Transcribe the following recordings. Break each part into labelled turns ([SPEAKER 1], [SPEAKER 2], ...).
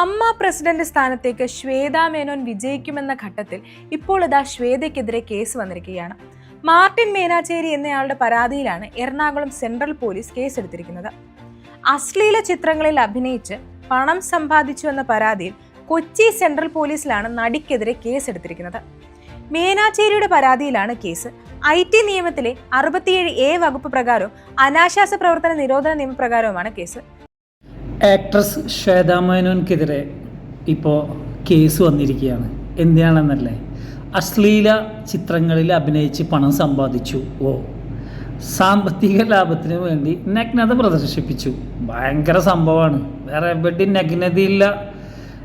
[SPEAKER 1] അമ്മ പ്രസിഡന്റ് സ്ഥാനത്തേക്ക് ശ്വേതാ മേനോൻ വിജയിക്കുമെന്ന ഘട്ടത്തിൽ ഇപ്പോൾ ഇതാ ശ്വേതയ്ക്കെതിരെ കേസ് വന്നിരിക്കുകയാണ്. മാർട്ടിൻ മേനാച്ചേരി എന്നയാളുടെ പരാതിയിലാണ് എറണാകുളം സെൻട്രൽ പോലീസ് കേസെടുത്തിരിക്കുന്നത്. അശ്ലീല ചിത്രങ്ങളിൽ അഭിനയിച്ച് പണം സമ്പാദിച്ചു എന്ന പരാതിയിൽ കൊച്ചി സെൻട്രൽ പോലീസിലാണ് നടിക്കെതിരെ കേസെടുത്തിരിക്കുന്നത്. മേനാച്ചേരിയുടെ പരാതിയിലാണ് കേസ്. ഐ ടി നിയമത്തിലെ അറുപത്തിയേഴ് എ വകുപ്പ് പ്രകാരവും അനാശാസ പ്രവർത്തന നിരോധന നിയമപ്രകാരവുമാണ് കേസ്.
[SPEAKER 2] ആക്ട്രസ് ശ്വേത മേനോൻക്കെതിരെ ഇപ്പോൾ കേസ് വന്നിരിക്കുകയാണ്. എന്തിനാണെന്നല്ലേ? അശ്ലീല ചിത്രങ്ങളിൽ അഭിനയിച്ച് പണം സമ്പാദിച്ചു. ഓ സാമ്പത്തിക ലാഭത്തിന് വേണ്ടി നഗ്നത പ്രദർശിപ്പിച്ചു. ഭയങ്കര സംഭവമാണ്. വേറെ എവിടെയും നഗ്നതയില്ല.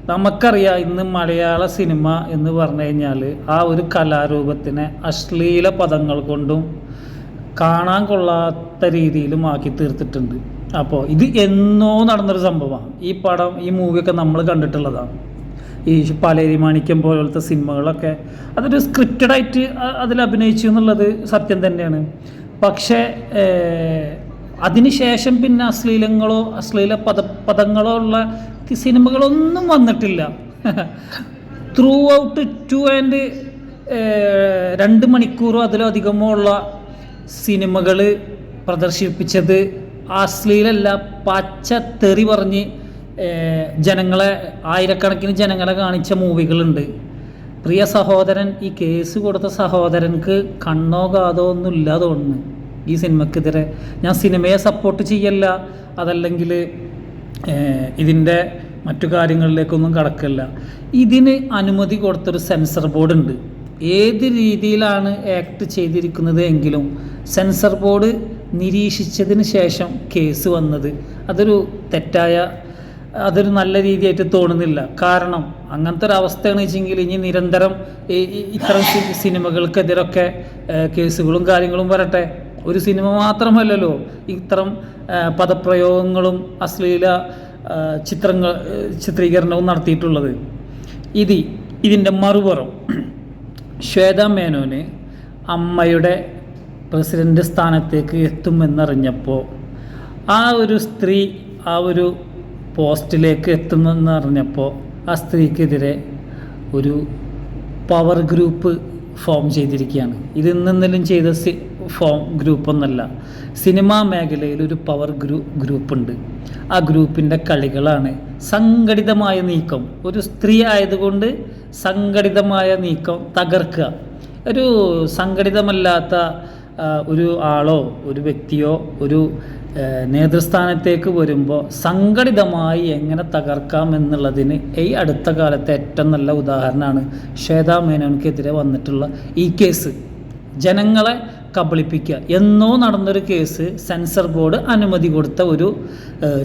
[SPEAKER 2] നമുക്കറിയാം ഇന്ന് മലയാള സിനിമ എന്ന് പറഞ്ഞു കഴിഞ്ഞാൽ ആ ഒരു കലാരൂപത്തിനെ അശ്ലീല പദങ്ങൾ കൊണ്ടും കാണാൻ കൊള്ളാത്ത രീതിയിലും ആക്കി തീർത്തിട്ടുണ്ട്. അപ്പോൾ ഇത് എന്നോ നടന്നൊരു സംഭവമാണ്. ഈ പടം ഈ മൂവിയൊക്കെ നമ്മൾ കണ്ടിട്ടുള്ളതാണ്. ഈ പാലേരി മാണിക്യം പോലത്തെ സിനിമകളൊക്കെ അതൊരു സ്ക്രിപ്റ്റഡ് ആയിട്ട് അതിൽ അഭിനയിച്ചു എന്നുള്ളത് സത്യം തന്നെയാണ്. പക്ഷേ അതിനുശേഷം പിന്നെ അശ്ലീലങ്ങളോ അശ്ലീല പദ പദങ്ങളോ ഉള്ള സിനിമകളൊന്നും വന്നിട്ടില്ല. ത്രൂ ഔട്ട് ടു ആൻഡ് രണ്ട് മണിക്കൂറോ അതിലധികമോ ഉള്ള സിനിമകൾ പ്രദർശിപ്പിച്ചത് അശ്ലീലല്ല പച്ച തെറി പറഞ്ഞ് ജനങ്ങളെ ആയിരക്കണക്കിന് ജനങ്ങളെ കാണിച്ച മൂവികളുണ്ട്. പ്രിയ സഹോദരൻ ഈ കേസ് കൊടുത്ത സഹോദരൻക്ക് കണ്ണോ കാതോ ഒന്നും ഇല്ലാതെ തോന്നുന്നു ഈ സിനിമക്കെതിരെ. ഞാൻ സിനിമയെ സപ്പോർട്ട് ചെയ്യല്ല അതല്ലെങ്കിൽ ഇതിന്റെ മറ്റു കാര്യങ്ങളിലേക്കൊന്നും കടക്കില്ല. ഇതിന് അനുമതി കൊടുത്തൊരു സെൻസർ ബോർഡ് ഉണ്ട് ഏത് രീതിയിലാണ് ആക്ട് ചെയ്തിരിക്കുന്നത് എങ്കിലും സെൻസർ ബോർഡ് നിരീക്ഷിച്ചതിന് ശേഷം കേസ് വന്നത്. അതൊരു തെറ്റായ അതൊരു നല്ല രീതിയായിട്ട് തോന്നുന്നില്ല. കാരണം അങ്ങനത്തെ ഒരു അവസ്ഥയാണ് വെച്ചെങ്കിൽ ഇനി നിരന്തരം ഇത്തരം സിനിമകൾക്കെതിരൊക്കെ കേസുകളും കാര്യങ്ങളും വരട്ടെ. ഒരു സിനിമ മാത്രമല്ലല്ലോ ഇത്തരം പദപ്രയോഗങ്ങളും അശ്ലീല ചിത്രങ്ങൾ ചിത്രീകരണവും നടത്തിയിട്ടുള്ളത്. ഇത് ഇതിന്റെ മറുപുറം. ശ്വേത മേനോന് അമ്മയുടെ പ്രസിഡന്റ് സ്ഥാനത്തേക്ക് എത്തുമെന്നറിഞ്ഞപ്പോൾ ആ ഒരു സ്ത്രീ ആ ഒരു പോസ്റ്റിലേക്ക് എത്തുമെന്നറിഞ്ഞപ്പോൾ ആ സ്ത്രീക്കെതിരെ ഒരു പവർ ഗ്രൂപ്പ് ഫോം ചെയ്തിരിക്കുകയാണ്. ഇത് ചെയ്ത സി ഫോം ഗ്രൂപ്പൊന്നല്ല സിനിമാ മേഖലയിൽ ഒരു പവർ ഗ്രൂ ഗ്രൂപ്പുണ്ട്. ആ ഗ്രൂപ്പിന്റെ കളികളാണ് സംഘടിതമായ നീക്കം. ഒരു സ്ത്രീ ആയതുകൊണ്ട് സംഘടിതമായ നീക്കം തകർക്കുക. ഒരു സംഘടിതമല്ലാത്ത ഒരു ആളോ ഒരു വ്യക്തിയോ ഒരു നേതൃസ്ഥാനത്തേക്ക് വരുമ്പോൾ സംഘടിതമായി എങ്ങനെ തകർക്കാം എന്നുള്ളതിന് ഈ അടുത്ത കാലത്തെ ഏറ്റവും നല്ല ഉദാഹരണമാണ് ശ്വേതാ മേനോൻക്കെതിരെ വന്നിട്ടുള്ള ഈ കേസ്. ജനങ്ങളെ കബളിപ്പിക്കുക. എന്നോ നടന്നൊരു കേസ് സെൻസർ ബോർഡ് അനുമതി കൊടുത്ത ഒരു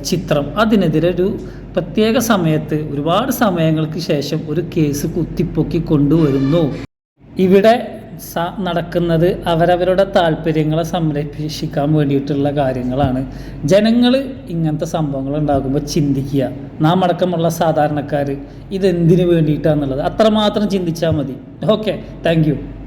[SPEAKER 2] ചിത്രം. അതിനെതിരെ ഒരു പ്രത്യേക സമയത്ത് ഒരുപാട് സമയങ്ങൾക്ക് ശേഷം ഒരു കേസ് കുത്തിപ്പൊക്കി കൊണ്ടുവരുന്നു. ഇവിടെ സ നടക്കുന്നത് അവരവരുടെ താല്പര്യങ്ങളെ സംരക്ഷിക്കാൻ വേണ്ടിയിട്ടുള്ള കാര്യങ്ങളാണ്. ജനങ്ങൾ ഇങ്ങനത്തെ സംഭവങ്ങൾ ഉണ്ടാകുമ്പോൾ ചിന്തിക്കുക നാം അടക്കമുള്ള സാധാരണക്കാർ ഇതെന്തിനു വേണ്ടിയിട്ടാണെന്നുള്ളത് അത്രമാത്രം ചിന്തിച്ചാൽ മതി. Okay thank